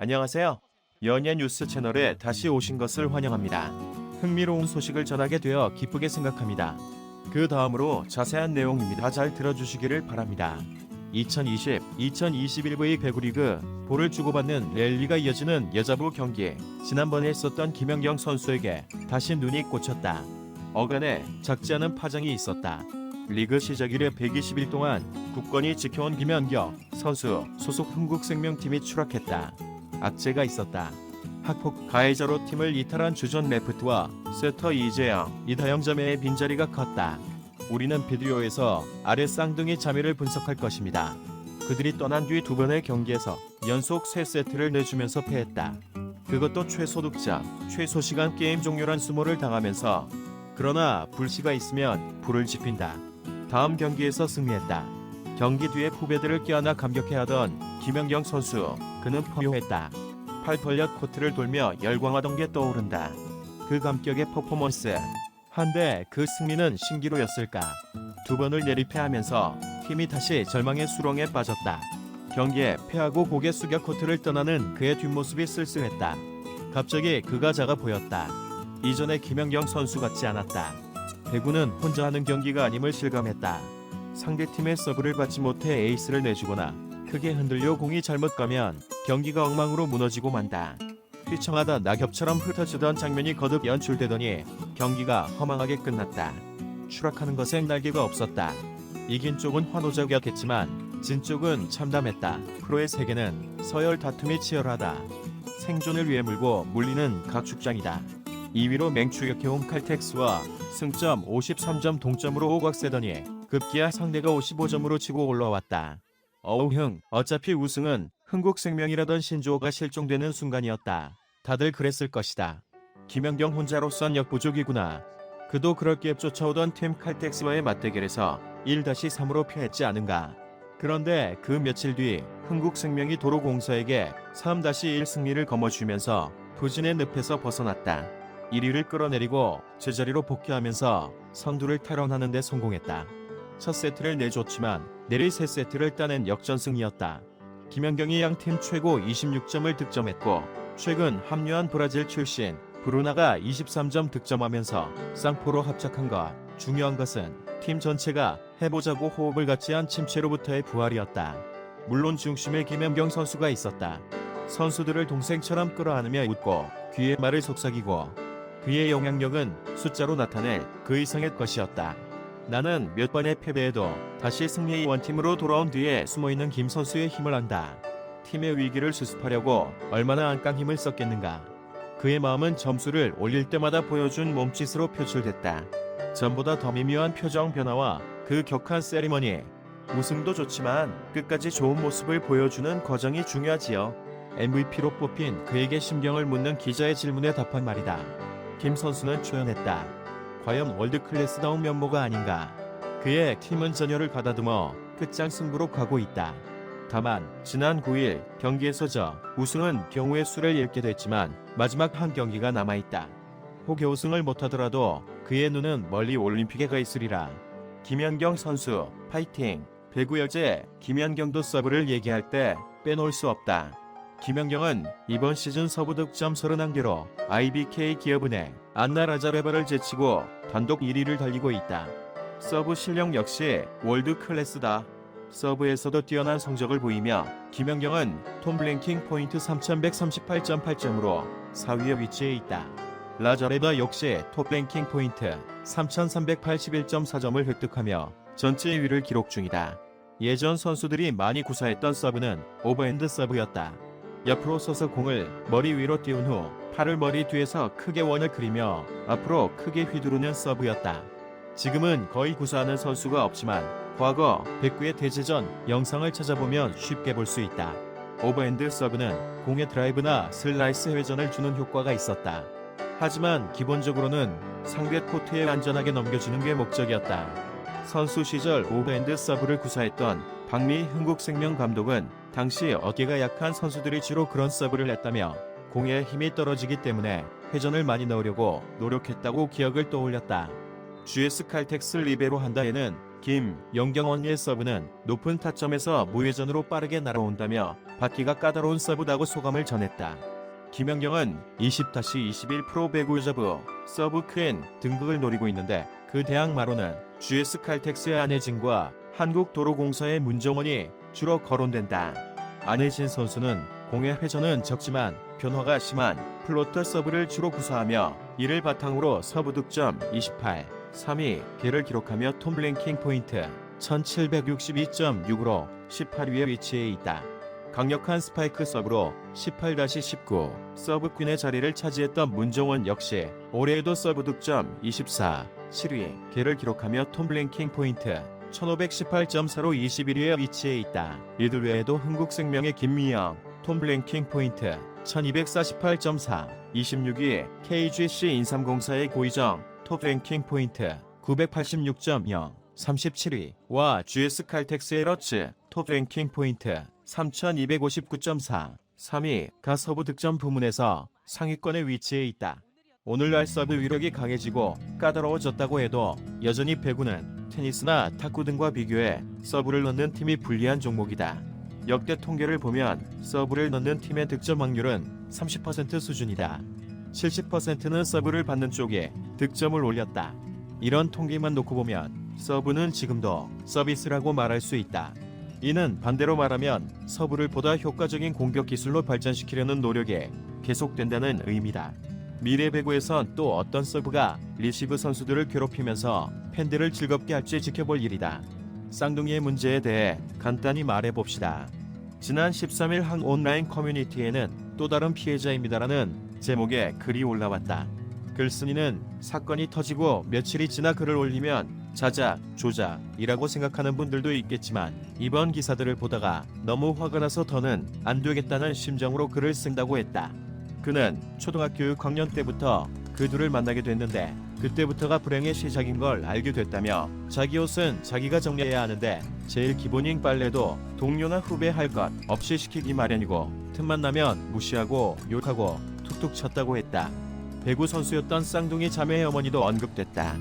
안녕하세요. 연예 뉴스 채널에 다시 오신 것을 환영합니다. 흥미로운 소식을 전하게 되어 기쁘게 생각합니다. 그 다음으로 자세한 내용입니다. 잘 들어주시기를 바랍니다. 2020, 2021V 배구리그 볼을 주고받는 랠리가 이어지는 여자부 경기. 지난번에 했었던 김연경 선수에게 다시 눈이 꽂혔다. 어간에 작지 않은 파장이 있었다. 리그 시작 이래 120일 동안 굳건히 지켜온 김연경 선수 소속 흥국생명팀이 추락했다. 악재가 있었다. 학폭 가해자로 팀을 이탈한 주전 레프트와 세터 이재영, 이다영 자매의 빈자리가 컸다. 우리는 비디오에서 아래 쌍둥이 자매를 분석할 것입니다. 그들이 떠난 뒤 두 번의 경기에서 연속 세 세트를 내주면서 패했다. 그것도 최소 득점, 최소 시간 게임 종료란 수모를 당하면서 그러나 불씨가 있으면 불을 지핀다. 다음 경기에서 승리했다. 경기 뒤에 후배들을 껴안아 감격해하던 김연경 선수, 그는 포효했다. 팔 벌려 코트를 돌며 열광하던 게 떠오른다. 그 감격의 퍼포먼스. 한데 그 승리는 신기루였을까? 두 번을 내리패하면서 팀이 다시 절망의 수렁에 빠졌다. 경기에 패하고 고개 숙여 코트를 떠나는 그의 뒷모습이 쓸쓸했다. 갑자기 그가 작아 보였다. 이전의 김연경 선수 같지 않았다. 배구는 혼자 하는 경기가 아님을 실감했다. 상대팀의 서브를 받지 못해 에이스를 내주거나 크게 흔들려 공이 잘못 가면 경기가 엉망으로 무너지고 만다. 휘청하다 낙엽처럼 흩어지던 장면이 거듭 연출되더니 경기가 허망하게 끝났다. 추락하는 것엔 날개가 없었다. 이긴 쪽은 환호적이었겠지만 진 쪽은 참담했다. 프로의 세계는 서열 다툼이 치열하다. 생존을 위해 물고 물리는 각축장이다. 2위로 맹추격해온 칼텍스와 승점 53점 동점으로 오각세더니 급기야 상대가 55점으로 치고 올라왔다. 어우흥 어차피 우승은 흥국생명이라던 신조어가 실종되는 순간이었다. 다들 그랬을 것이다. 김연경 혼자로선 역부족이구나. 그도 그럴게 쫓아오던 팀 칼텍스와의 맞대결에서 1-3으로 패했지 않은가. 그런데 그 며칠 뒤 흥국생명이 도로공사에게 3-1 승리를 거머쥐면서 부진의 늪에서 벗어났다. 1위를 끌어내리고 제자리로 복귀하면서 선두를 탈환하는 데 성공했다. 첫 세트를 내줬지만 내리 세 세트를 따낸 역전승이었다. 김연경이 양팀 최고 26점을 득점했고 최근 합류한 브라질 출신 브루나가 23점 득점하면서 쌍포로 합작한 것. 중요한 것은 팀 전체가 해보자고 호흡을 같이 한 침체로부터의 부활이었다. 물론 중심에 김연경 선수가 있었다. 선수들을 동생처럼 끌어안으며 웃고 귀의 말을 속삭이고 그의 영향력은 숫자로 나타낼 그 이상의 것이었다. 나는 몇 번의 패배에도 다시 승리의 원팀으로 돌아온 뒤에 숨어있는 김 선수의 힘을 안다. 팀의 위기를 수습하려고 얼마나 안강 힘을 썼겠는가. 그의 마음은 점수를 올릴 때마다 보여준 몸짓으로 표출됐다. 전보다 더 미묘한 표정 변화와 그 격한 세리머니. 우승도 좋지만 끝까지 좋은 모습을 보여주는 과정이 중요하지요. MVP로 뽑힌 그에게 심경을 묻는 기자의 질문에 답한 말이다. 김 선수는 초연했다. 과연 월드 클래스다운 면모가 아닌가. 그의 팀은 전열을 가다듬어 끝장 승부로 가고 있다. 다만 지난 9일 경기에서 져 우승은 경우의 수를 잃게 됐지만 마지막 한 경기가 남아있다. 혹여 우승을 못하더라도 그의 눈은 멀리 올림픽에 가 있으리라. 김연경 선수 파이팅. 배구 여제 김연경도 서브를 얘기할 때 빼놓을 수 없다. 김연경은 이번 시즌 서브 득점 31개로 IBK 기업은행 안나 라자레바를 제치고 단독 1위를 달리고 있다. 서브 실력 역시 월드 클래스다. 서브에서도 뛰어난 성적을 보이며 김연경은 톰 블랭킹 포인트 3138.8점으로 4위에 위치해 있다. 라자레바 역시 톱 랭킹 포인트 3381.4점을 획득하며 전체 1위를 기록 중이다. 예전 선수들이 많이 구사했던 서브는 오버핸드 서브였다. 옆으로 서서 공을 머리 위로 띄운 후 팔을 머리 뒤에서 크게 원을 그리며 앞으로 크게 휘두르는 서브였다. 지금은 거의 구사하는 선수가 없지만 과거 백구의 대제전 영상을 찾아보면 쉽게 볼 수 있다. 오버핸드 서브는 공의 드라이브나 슬라이스 회전을 주는 효과가 있었다. 하지만 기본적으로는 상대 코트에 안전하게 넘겨주는 게 목적이었다. 선수 시절 오버핸드 서브를 구사했던 박미 흥국생명 감독은 당시 어깨가 약한 선수들이 주로 그런 서브를 했다며 공에 힘이 떨어지기 때문에 회전을 많이 넣으려고 노력했다고 기억을 떠올렸다. GS 칼텍스 리베로 한다에는 김, 영경원의 서브는 높은 타점에서 무회전으로 빠르게 날아온다며 받기가 까다로운 서브다고 소감을 전했다. 김연경은 20-21 프로 배구 여자부 서브 퀸 등극을 노리고 있는데 그 대항 마로는 GS 칼텍스의 안혜진과 한국도로공사의 문정원이 주로 거론된다. 안혜진 선수는 공의 회전은 적지만 변화가 심한 플로터 서브를 주로 구사하며 이를 바탕으로 서브 득점 28, 3위 개를 기록하며 톰블랭킹 포인트 1762.6으로 18위에 위치해 있다. 강력한 스파이크 서브로 18-19 서브퀸의 자리를 차지했던 문정원 역시 올해에도 서브 득점 24, 7위 개를 기록하며 톰블랭킹 포인트 1518.4로 21위에 위치해 있다. 이들 외에도 흥국생명의 김미영, 톰 블랭킹 포인트 1248.4, 26위 KGC 인삼공사의 고희정, 톱 랭킹 포인트 986.0, 37위와 GS 칼텍스의 러츠, 톱 랭킹 포인트 3259.4, 3위 가 서브 득점 부문에서 상위권에 위치해 있다. 오늘날 서브 위력이 강해지고 까다로워졌다고 해도 여전히 배구는 테니스나 탁구 등과 비교해 서브를 넣는 팀이 불리한 종목이다. 역대 통계를 보면 서브를 넣는 팀의 득점 확률은 30% 수준이다. 70%는 서브를 받는 쪽에 득점을 올렸다. 이런 통계만 놓고 보면 서브는 지금도 서비스라고 말할 수 있다. 이는 반대로 말하면 서브를 보다 효과적인 공격 기술로 발전시키려는 노력에 계속된다는 의미다. 미래 배구에선 또 어떤 서브가 리시브 선수들을 괴롭히면서 팬들을 즐겁게 할지 지켜볼 일이다. 쌍둥이의 문제에 대해 간단히 말해봅시다. 지난 13일 한 온라인 커뮤니티에는 또 다른 피해자입니다라는 제목의 글이 올라왔다. 글쓴이는 사건이 터지고 며칠이 지나 글을 올리면 자작, 조작이라고 생각하는 분들도 있겠지만 이번 기사들을 보다가 너무 화가 나서 더는 안 되겠다는 심정으로 글을 쓴다고 했다. 그는 초등학교 6학년 때부터 그 둘을 만나게 됐는데 그때부터가 불행의 시작인 걸 알게 됐다며 자기 옷은 자기가 정리해야 하는데 제일 기본인 빨래도 동료나 후배 할 것 없이 시키기 마련이고 틈만 나면 무시하고 욕하고 툭툭 쳤다고 했다. 배구 선수였던 쌍둥이 자매의 어머니도 언급됐다.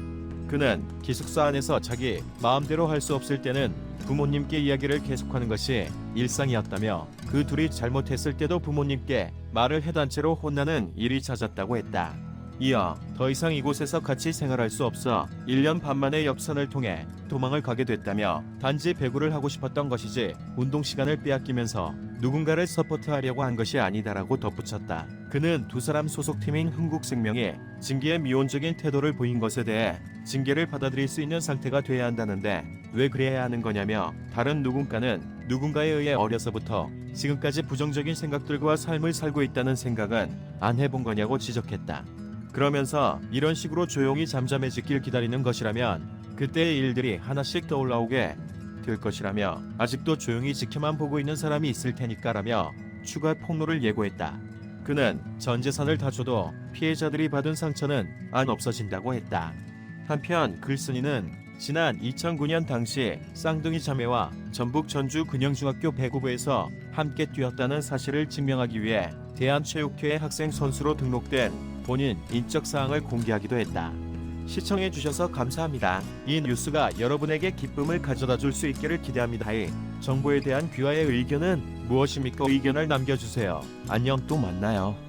그는 기숙사 안에서 자기 마음대로 할 수 없을 때는 부모님께 이야기를 계속하는 것이 일상이었다며 그 둘이 잘못했을 때도 부모님께 말을 해단 채로 혼나는 일이 잦았다고 했다. 이어 더 이상 이곳에서 같이 생활할 수 없어 1년 반 만에 역선을 통해 도망을 가게 됐다며 단지 배구를 하고 싶었던 것이지 운동 시간을 빼앗기면서 누군가를 서포트하려고 한 것이 아니다라고 덧붙였다. 그는 두 사람 소속팀인 흥국생명이 징계에 미온적인 태도를 보인 것에 대해 징계를 받아들일 수 있는 상태가 돼야 한다는데 왜 그래야 하는 거냐며 다른 누군가는 누군가에 의해 어려서부터 지금까지 부정적인 생각들과 삶을 살고 있다는 생각은 안 해본 거냐고 지적했다. 그러면서 이런 식으로 조용히 잠잠해지길 기다리는 것이라면 그때의 일들이 하나씩 떠올라오게 될 것이라며 아직도 조용히 지켜만 보고 있는 사람이 있을 테니까라며 추가 폭로를 예고했다. 그는 전 재산을 다 줘도 피해자들이 받은 상처는 안 없어진다고 했다. 한편 글쓴이는 지난 2009년 당시 쌍둥이 자매와 전북 전주 근영중학교 배구부에서 함께 뛰었다는 사실을 증명하기 위해 대한체육회 학생 선수로 등록된 본인 인적 사항을 공개하기도 했다. 시청해 주셔서 감사합니다. 이 뉴스가 여러분에게 기쁨을 가져다 줄 수 있기를 기대합니다. 이 정보에 대한 귀하의 의견은 무엇입니까? 의견을 남겨주세요. 안녕 또 만나요.